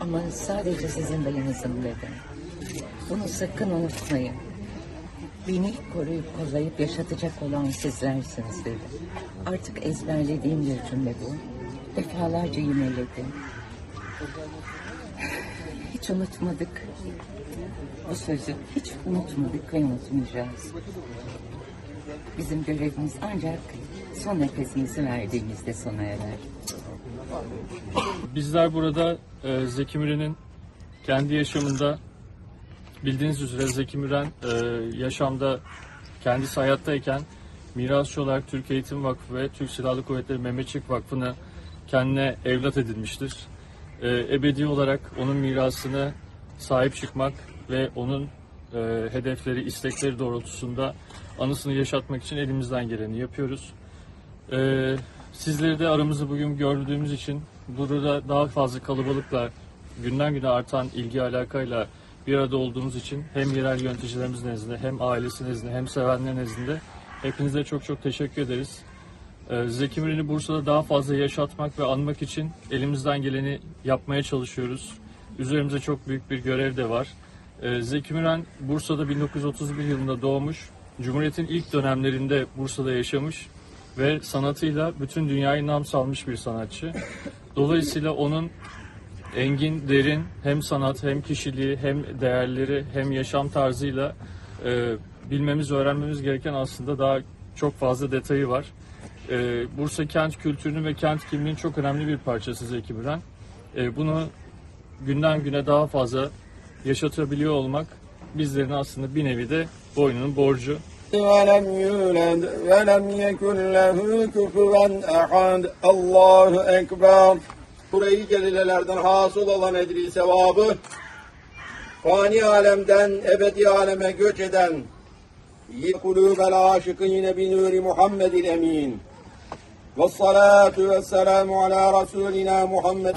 Ama sadece sizin dayınızım dedim. Bunu sakın unutmayın. Beni koruyup kollayıp yaşatacak olan sizlersiniz dedi. Artık ezberlediğim bir cümle bu. Defalarca yineledi. Hiç unutmadık. Bu sözü hiç unutmadık ve unutmayacağız. Bizim görevimiz ancak son nefesimizi verdiğimizde sona erer. Bizler burada e, Zeki Müren'in kendi yaşamında bildiğiniz üzere Zeki Müren e, yaşamda kendisi hayattayken mirasçı olarak Türk Eğitim Vakfı ve Türk Silahlı Kuvvetleri Mehmetçik Vakfı'nı kendine evlat edinmiştir. E, ebedi olarak onun mirasını sahip çıkmak ve onun e, hedefleri, istekleri doğrultusunda anısını yaşatmak için elimizden geleni yapıyoruz. Ee, sizleri de aramızda bugün gördüğümüz için burada daha fazla kalabalıkla günden güne artan ilgi alakayla bir arada olduğumuz için hem yerel yöneticilerimiz nezdinde hem ailesi nezdinde hem sevenler nezdinde hepinize çok çok teşekkür ederiz. Ee, Zeki Müren'i Bursa'da daha fazla yaşatmak ve anmak için elimizden geleni yapmaya çalışıyoruz. Üzerimize çok büyük bir görev de var. Ee, Zeki Müren Bursa'da 1931 yılında doğmuş. Cumhuriyet'in ilk dönemlerinde Bursa'da yaşamış ve sanatıyla bütün dünyayı nam salmış bir sanatçı. Dolayısıyla onun engin, derin hem sanat hem kişiliği hem değerleri hem yaşam tarzıyla e, bilmemiz, öğrenmemiz gereken aslında daha çok fazla detayı var. E, Bursa kent kültürünün ve kent kimliğinin çok önemli bir parçası Zeki Müren. E, bunu günden güne daha fazla yaşatabiliyor olmak bizlerin aslında bir nevi de boynunun borcu. ولم يولد ولم يكن له كفوا أحد الله Ekber Kureyş celilelerden hasıl olan edri sevabı fani alemden ebedi aleme göç eden kulübel aşıkine bi nuri Muhammedil emin ve salatu ve selamu ala Resulina Muhammed